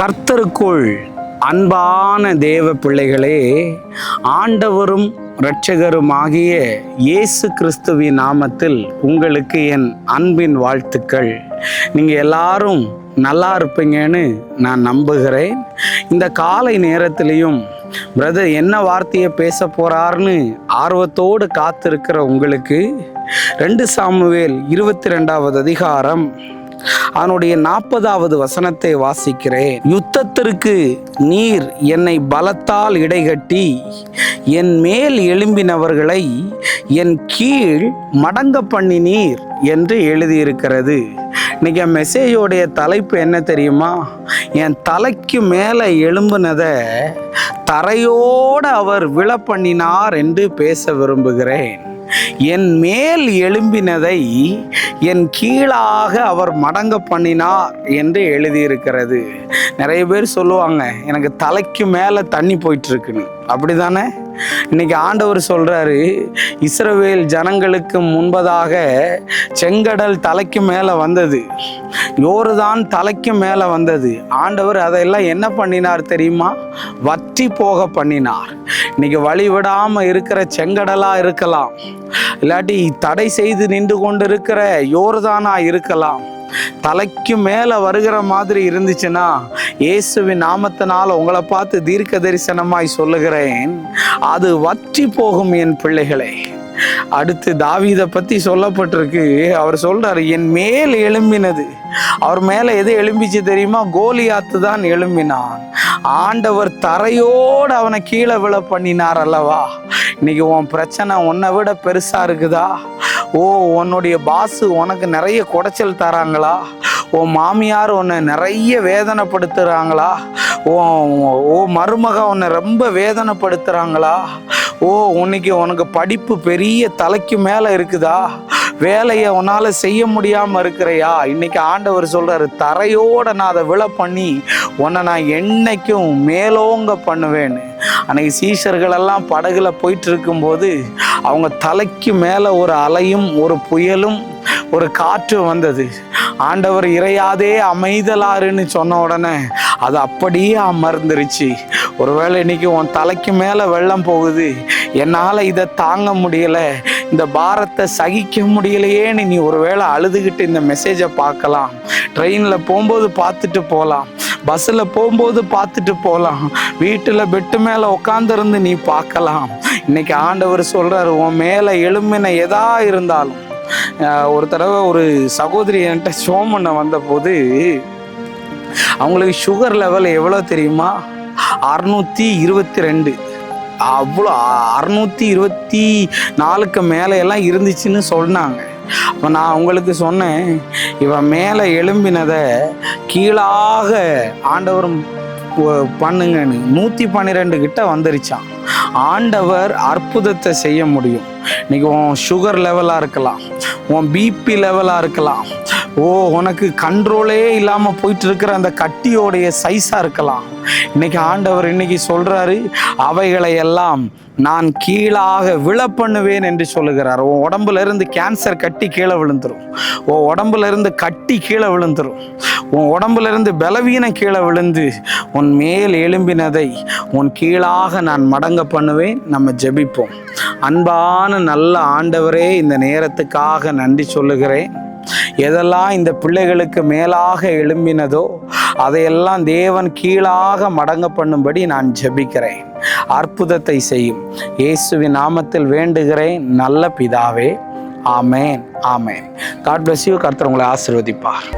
கர்த்தருக்குள் அன்பான தேவ பிள்ளைகளே ஆண்டவரும் இரட்சகருமாகிய இயேசு கிறிஸ்துவின் நாமத்தில் உங்களுக்கு என் அன்பின் வாழ்த்துக்கள். நீங்கள் எல்லாரும் நல்லா இருப்பீங்கன்னு நான் நம்புகிறேன். இந்த காலை நேரத்திலையும் பிரதர் என்ன வார்த்தையை பேச போகிறாருன்னு ஆர்வத்தோடு காத்திருக்கிற உங்களுக்கு ரெண்டு சாமுவேல் இருபத்தி ரெண்டாவது அதிகாரம் அதனுடைய நாற்பதாவது வசனத்தை வாசிக்கிறேன். யுத்தத்திற்கு நீர் என்னை பலத்தால் இடைகட்டி என் மேல் எழும்பினவர்களை என் கீழ் மடங்க பண்ணினீர் என்று எழுதியிருக்கிறது. இன்னைக்கு மெசேஜோடைய தலைப்பு என்ன தெரியுமா? என் தலைக்கு மேலே எழும்புனதை தரையோடு அவர் விழ பண்ணினார் என்று பேச விரும்புகிறேன். என் மேல் எழும்பினதை என் கீழாக அவர் மடங்க பண்ணினார் என்று எழுதியிருக்கிறது. நிறைய பேர் சொல்லுவாங்க எனக்கு தலைக்கு மேலே தண்ணி போயிட்டு இருக்குன்னு அப்படிதானே? இன்னைக்கு ஆண்டவர் சொல்றாரு இஸ்ரவேல் ஜனங்களுக்கு முன்பதாக செங்கடல் தலைக்கு மேலே வந்தது யோருதான் தலைக்கு மேலே வந்தது. ஆண்டவர் அதையெல்லாம் என்ன பண்ணினார் தெரியுமா? வற்றி போக பண்ணினார். இன்னைக்கு வழி இருக்கிற செங்கடலாக இருக்கலாம். இல்லாட்டி தடை செய்து நின்று கொண்டு இருக்கிற யோர்தானா இருக்கலாம். தலைக்கு மேலே வருகிற மாதிரி இருந்துச்சுன்னா இயேசுவின் நாமத்தினால் உங்களை பார்த்து தீர்க்க தரிசனமாய் சொல்லுகிறேன். அது வற்றி போகும் என் பிள்ளைகளே. அடுத்து தாவீதை பத்தி சொல்லப்பட்டிருக்கு. அவர் சொல்றாரு என் மேல் எழும்பினது. அவர் மேல எது எழும்பிச்சு தெரியுமா? கோலியாத்து தான் எழும்பினான். ஆண்டவர் தரையோடு அவனை கீழே விழ பண்ணினார் அல்லவா? இன்னைக்கு உன் பிரச்சனை உன்னை விட பெருசா இருக்குதா? ஓ உன்னுடைய பாசு உனக்கு நிறைய குடைச்சல் தராங்களா? உன் மாமியார் உன்னை நிறைய வேதனைப்படுத்துகிறாங்களா ஓ ஓ மருமக உன்னை ரொம்ப வேதனைப்படுத்துகிறாங்களா ஓ உன்னைக்கு உனக்கு படிப்பு பெரிய தலைக்கு மேலே இருக்குதா? வேலையை உன்னால் செய்ய முடியாமல் இருக்கிறையா? இன்னைக்கு ஆண்டவர் சொல்கிறாரு தரையோட நான் அதை விழ பண்ணி உன்னை நான் என்னைக்கும் மேலோங்க பண்ணுவேன்னு அன்னைக்கு சீஷர்கள் எல்லாம் படகுல போயிட்டு இருக்கும்போது அவங்க தலைக்கு மேலே ஒரு அலையும் ஒரு புயலும் ஒரு காற்று வந்தது. ஆண்டவர் இறையாதே அமைதலாருன்னு சொன்ன உடனே அது அப்படியே அமர்ந்துருச்சு. ஒருவேளை இன்னைக்கு உன் தலைக்கு மேலே வெள்ளம் போகுது என்னால் இதை தாங்க முடியலை. இந்த பாரத்தை சகிக்க முடியலையேன்னு நீ ஒருவேளை அழுதுகிட்டு இந்த மெசேஜை பார்க்கலாம். ட்ரெயினில் போகும்போது பார்த்துட்டு போகலாம் பஸ்ஸில் போகும்போது பார்த்துட்டு போகலாம் வீட்டில் பெட்டு மேலே உட்காந்துருந்து நீ பார்க்கலாம். இன்னைக்கு ஆண்டவர் சொல்கிறார் உன் மேலே எழும்பின எதா இருந்தாலும். ஒரு தடவை ஒரு சகோதரி என்கிட்ட ஷோம் பண்ண வந்தபோது அவங்களுக்கு சுகர் லெவல் எவ்வளோ தெரியுமா? அறுநூற்றி இருபத்தி ரெண்டு. அவ்வளோ அறநூற்றி இருபத்தி நாலுக்கு மேலே எல்லாம் இருந்துச்சுன்னு சொன்னாங்க. அப்போ நான் உங்களுக்கு சொன்னேன் இவன் மேலே எழும்பினதை கீழாக ஆண்டவரும் பண்ணுங்கன்னு. நூற்றி பன்னிரெண்டு கிட்ட வந்துருச்சான் ஆண்டவர் அற்புதத்தை செய்ய முடியும். இன்னைக்கு உன் சுகர் லெவலாக இருக்கலாம். உன் பிபி லெவலாக இருக்கலாம். ஓ உனக்கு கண்ட்ரோலே இல்லாமல் போயிட்டு இருக்கிற அந்த கட்டியோடைய சைஸாக இருக்கலாம். இன்னைக்கு ஆண்டவர் இன்னைக்கு சொல்கிறாரு அவைகளை எல்லாம் நான் கீழாக விழ பண்ணுவேன் என்று சொல்லுகிறார். உன் உடம்புல இருந்து கேன்சர் கட்டி கீழே விழுந்துரும். உன் உடம்புல இருந்து கட்டி கீழே விழுந்துரும். உன் உடம்புல இருந்து பலவீனம் கீழே விழுந்து உன் மேல் எழும்பினதை உன் கீழாக நான் மடங்க பண்ணுவேன். நம்ம ஜெபிப்போம். அன்பான நல்ல ஆண்டவரே இந்த நேரத்துக்காக நன்றி சொல்லுகிறேன். எதெல்லாம் இந்த பிள்ளைகளுக்கு மேலாக எழும்பினதோ அதையெல்லாம் தேவன் கீழாக மடங்க பண்ணும்படி நான் ஜெபிக்கிறேன். அற்புதத்தை செய்யும். இயேசுவின் நாமத்தில் வேண்டுகிறேன். நல்ல பிதாவே. ஆமேன். ஆமேன். காட் பிளஸ் யூ கர்த்தர் உங்களை ஆசிர்வதிப்பார்.